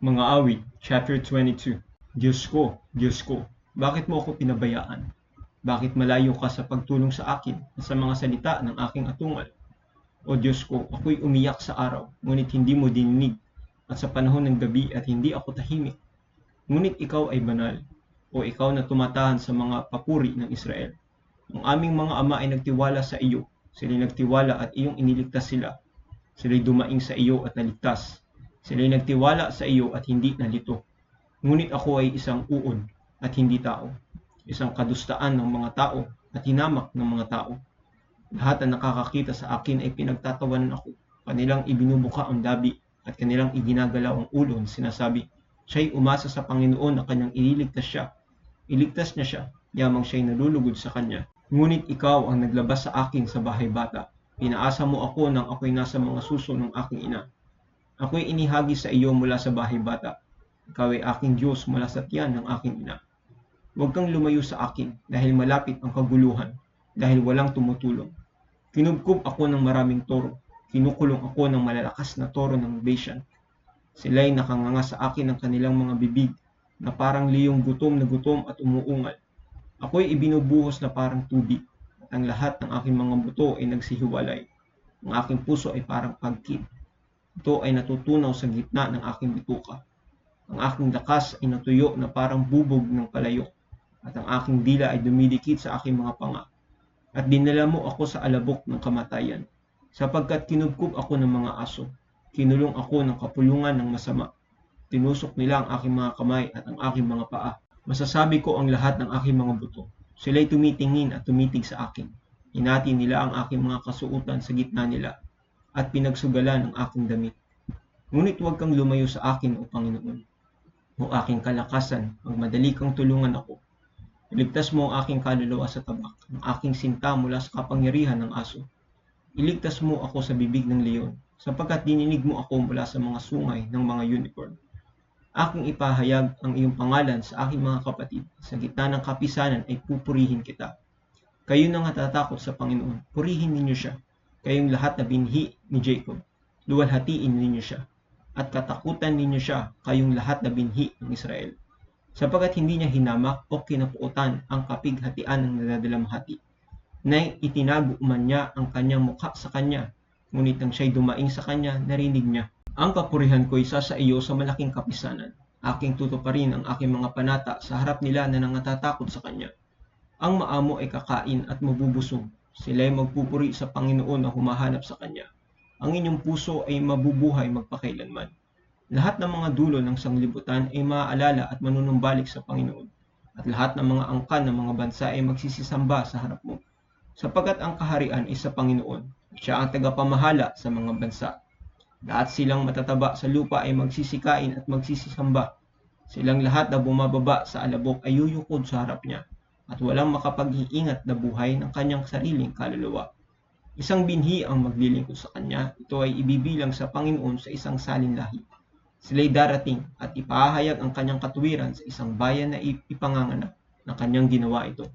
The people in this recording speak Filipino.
Mga awit, chapter 22. Diyos ko, Diyos ko, bakit mo ako pinabayaan? Bakit malayo ka sa pagtulong sa akin at sa mga salita ng aking atungal? O Diyos ko, ako'y umiyak sa araw, ngunit hindi mo dininig, at sa panahon ng gabi at hindi ako tahimik. Ngunit ikaw ay banal, o ikaw na tumatahan sa mga papuri ng Israel. Ang aming mga ama ay nagtiwala sa iyo, sila'y nagtiwala at iyong iniligtas sila. Sila'y dumaing sa iyo at naligtas. Sila'y nagtiwala sa iyo at hindi nalito. Ngunit ako ay isang uod at hindi tao. Isang kadustaan ng mga tao at hinamak ng mga tao. Lahat na nakakakita sa akin ay pinagtatawanan ako. Kanilang ibinubuka ang dabi at kanilang iginagalaw ang ulo na sinasabi, Siya'y umasa sa Panginoon na kanyang ililigtas siya. Iligtas niya siya, yamang siya'y nalulugod sa kanya. Ngunit ikaw ang naglabas sa akin sa bahay bata. Pinaasa mo ako nang ako'y nasa mga suso ng aking ina. Ako'y inihagi sa iyo mula sa bahay bata. Ikaw ay aking Diyos mula sa tiyan ng aking ina. Huwag kang lumayo sa akin dahil malapit ang kaguluhan, dahil walang tumutulong. Kinubkob ako ng maraming toro. Kinukulong ako ng malalakas na toro ng Bashan. Sila'y nakanganga sa akin ng kanilang mga bibig na parang liyong gutom na gutom at umuungal. Ako'y ibinubuhos na parang tubig at ang lahat ng aking mga buto ay nagsihiwalay. Ang aking puso ay parang pagkit. Ito ay natutunaw sa gitna ng aking bituka. Ang aking lakas ay natuyo na parang bubog ng palayok at ang aking dila ay dumidikit sa aking mga panga. At dinala mo ako sa alabok ng kamatayan sapagkat kinubkob ako ng mga aso. Kinulong ako ng kapulungan ng masama. Tinusok nila ang aking mga kamay at ang aking mga paa. Masasabi ko ang lahat ng aking mga buto. Sila'y tumitingin at tumitig sa akin. Hinati nila ang aking mga kasuutan sa gitna nila at pinagsugalan ang aking damit. Ngunit huwag kang lumayo sa akin, O Panginoon. O aking kalakasan, magmadali kang tulungan ako. Iligtas mo ang aking kaluluwa sa tabak, ang aking sinta mula sa kapangyarihan ng aso. Iligtas mo ako sa bibig ng leon, sapagkat dininig mo ako mula sa mga sungay ng mga unicorn. Aking ipahayag ang iyong pangalan sa aking mga kapatid. Sa gitna ng kapisanan ay pupurihin kita. Kayo na natatakot sa Panginoon, purihin ninyo siya. Kayong lahat na binhi ni Jacob, luwalhatiin ninyo siya. At katakutan ninyo siya, kayong lahat na binhi ng Israel. Sapagkat hindi niya hinamak o kinapuotan ang kapighatian ng nadadalamhati. Na itinago man niya ang kanyang mukha sa kanya, ngunit nang siya'y dumaing sa kanya, narinig niya. Ang kapurihan ko isa sa iyo sa malaking kapisanan. Aking tutuparin ang aking mga panata sa harap nila na nangatatakot sa kanya. Ang maamo ay kakain at mabubusog. Sila ay magpupuri sa Panginoon na humahanap sa kanya. Ang inyong puso ay mabubuhay magpakailanman. Lahat ng mga dulo ng sanglibutan ay maaalala at manunumbalik sa Panginoon. At lahat ng mga angkan ng mga bansa ay magsisisamba sa harap mo. Sapagkat ang kaharian ay sa Panginoon. Siya ang tagapamahala sa mga bansa. Lahat silang matataba sa lupa ay magsisikain at magsisisamba. Silang lahat na bumababa sa alabok ay yuyukod sa harap niya at walang makapag-iingat na buhay ng kanyang sariling kaluluwa. Isang binhi ang maglilingkod sa kanya, ito ay ibibilang sa Panginoon sa isang salin lahi. Sila'y darating at ipahayag ang kanyang katuwiran sa isang bayan na ipanganganak na kanyang ginawa ito.